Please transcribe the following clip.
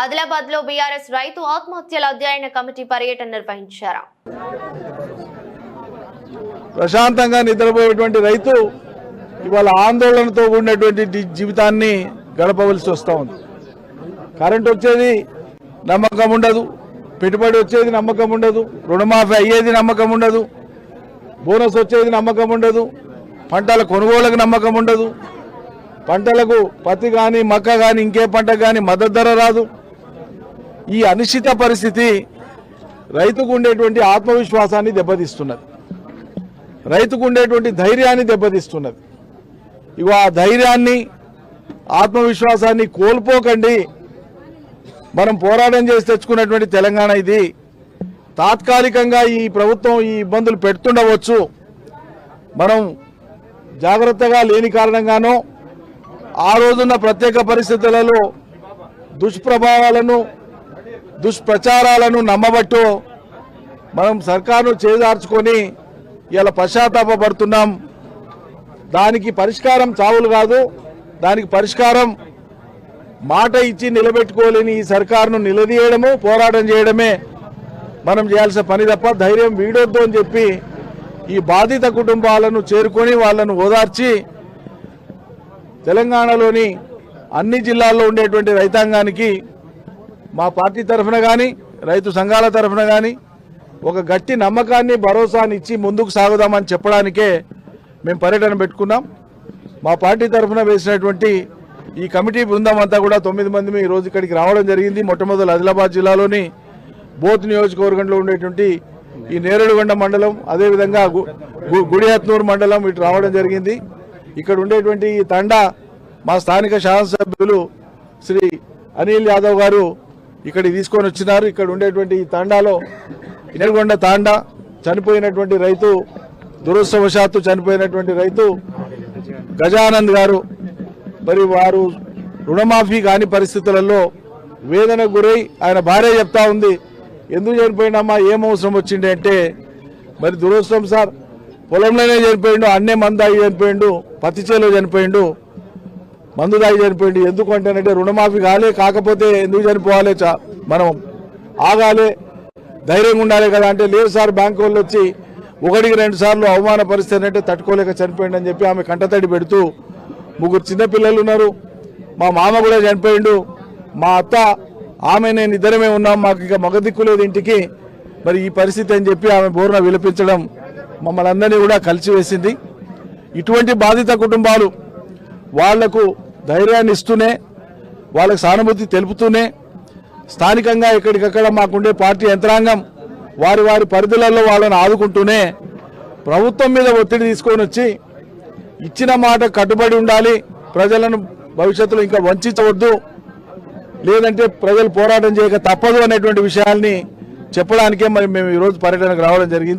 ఆదిలాబాద్లో బీఆర్ఎస్ రైతు ఆత్మహత్యల అధ్యయన కమిటీ పర్యటన నిర్వహించారు. ప్రశాంతంగా నిద్రపోయేటువంటి రైతు ఇవాళ ఆందోళనతో కూడినటువంటి జీవితాన్ని గడపవలసి వస్తూ ఉంది. కరెంట్ వచ్చేది నమ్మకం ఉండదు. పెట్టుబడి వచ్చేది నమ్మకం ఉండదు. రుణమాఫీ అయ్యేది నమ్మకం ఉండదు. బోనస్ వచ్చేది నమ్మకం ఉండదు. పంటల కొనుగోలకు నమ్మకం ఉండదు. పంటలకు పత్తి కానీ మక్క కానీ ఇంకే పంట కానీ మద్దతు ధర రాదు. ఈ అనిశ్చిత పరిస్థితి రైతుకు ఉండేటువంటి ఆత్మవిశ్వాసాన్ని దెబ్బతీస్తున్నది. రైతుకు ఉండేటువంటి ధైర్యాన్ని దెబ్బతీస్తున్నది. ఇగో ఆ ధైర్యాన్ని ఆత్మవిశ్వాసాన్ని కోల్పోకండి. మనం పోరాటం చేసి తెచ్చుకున్నటువంటి తెలంగాణ ఇది. తాత్కాలికంగా ఈ ప్రభుత్వం ఈ ఇబ్బందులు పెడుతుండవచ్చు. మనం జాగ్రత్తగా లేని కారణంగానో ఆ రోజున్న ప్రత్యేక పరిస్థితులలో దుష్ప్రభావాలను దుష్ప్రచారాలను నమ్మబట్టు మనం సర్కారును చేదార్చుకొని ఇలా పశ్చాత్తాపడుతున్నాం దానికి పరిష్కారం చావులు కాదు. దానికి పరిష్కారం మాట ఇచ్చి నిలబెట్టుకోలేని ఈ సర్కారును నిలదీయడము పోరాటం చేయడమే మనం చేయాల్సిన పని తప్ప ధైర్యం వీడొద్దు అని చెప్పి ఈ బాధిత కుటుంబాలను చేరుకొని వాళ్ళను ఓదార్చి తెలంగాణలోని అన్ని జిల్లాల్లో ఉండేటువంటి రైతాంగానికి మా పార్టీ తరఫున కానీ రైతు సంఘాల తరఫున కానీ ఒక గట్టి నమ్మకాన్ని భరోసాని ఇచ్చి ముందుకు సాగుదామని చెప్పడానికే మేము పర్యటన పెట్టుకున్నాం. మా పార్టీ తరఫున వేసినటువంటి ఈ కమిటీ బృందం అంతా కూడా తొమ్మిది మంది ఈ రోజు ఇక్కడికి రావడం జరిగింది. మొట్టమొదటి ఆదిలాబాద్ జిల్లాలోని బోత్ నియోజకవర్గంలో ఉండేటువంటి ఈ నేరేడుగొండ మండలం అదేవిధంగా గు- గు- గుడిహత్నూరు మండలం ఇటు రావడం జరిగింది. ఇక్కడ ఉండేటువంటి ఈ తండా మా స్థానిక శాసనసభ్యులు శ్రీ అనిల్ యాదవ్ గారు ఇక్కడికి తీసుకొని వచ్చినారు. ఇక్కడ ఉండేటువంటి ఈ తాండాలో ఇనగొండ తాండా చనిపోయినటువంటి రైతు దురదృష్టవశాత్తు చనిపోయినటువంటి రైతు గజానంద్ గారు. మరి వారు రుణమాఫీ కాని పరిస్థితులలో వేదనకు గురై ఆయన భార్య చెప్తా ఉంది ఎందుకు చనిపోయినామా ఏం అవసరం వచ్చింది? అంటే మరి దురదృష్టం సార్ పొలంలోనే చనిపోయిండు అన్నే మంద చనిపోయిండు పత్తి చేలో చనిపోయిండు మందు దాగి చనిపోయింది ఎందుకు అంటేనంటే రుణమాఫీ కాలే కాకపోతే ఎందుకు చనిపోవాలి? చా- మనం ఆగాలి ధైర్యంగా ఉండాలి కదా అంటే లేదు సార్ బ్యాంకు వాళ్ళు వచ్చి ఒకటికి రెండు సార్లు అవమాన పరిస్థితి అంటే తట్టుకోలేక చనిపోయింది అని చెప్పి ఆమె కంటతడి పెడుతూ ముగ్గురు చిన్నపిల్లలు ఉన్నారు. మా మామ కూడా చనిపోయిండు. మా అత్త ఆమె నేను ఇద్దరమే ఉన్నాం. మాకు ఇక మగ దిక్కు లేదు ఇంటికి. మరి ఈ పరిస్థితి అని చెప్పి ఆమె బోర్న విలపించడం మమ్మల్ని అందరినీ కూడా కలిసివేసింది. ఇటువంటి బాధిత కుటుంబాలు వాళ్ళకు ధైర్యాన్ని ఇస్తూనే వాళ్ళకి సానుభూతి తెలుపుతూనే స్థానికంగా ఎక్కడికక్కడ మాకుండే పార్టీ యంత్రాంగం వారి వారి పరిధులలో వాళ్ళని ఆదుకుంటూనే ప్రభుత్వం మీద ఒత్తిడి తీసుకొని వచ్చి ఇచ్చిన మాట కట్టుబడి ఉండాలి ప్రజలను భవిష్యత్తులో ఇంకా వంచవద్దు లేదంటే ప్రజలు పోరాటం చేయక తప్పదు అనేటువంటి విషయాల్ని చెప్పడానికే మరి మేము ఈరోజు పర్యటనకు రావడం జరిగింది.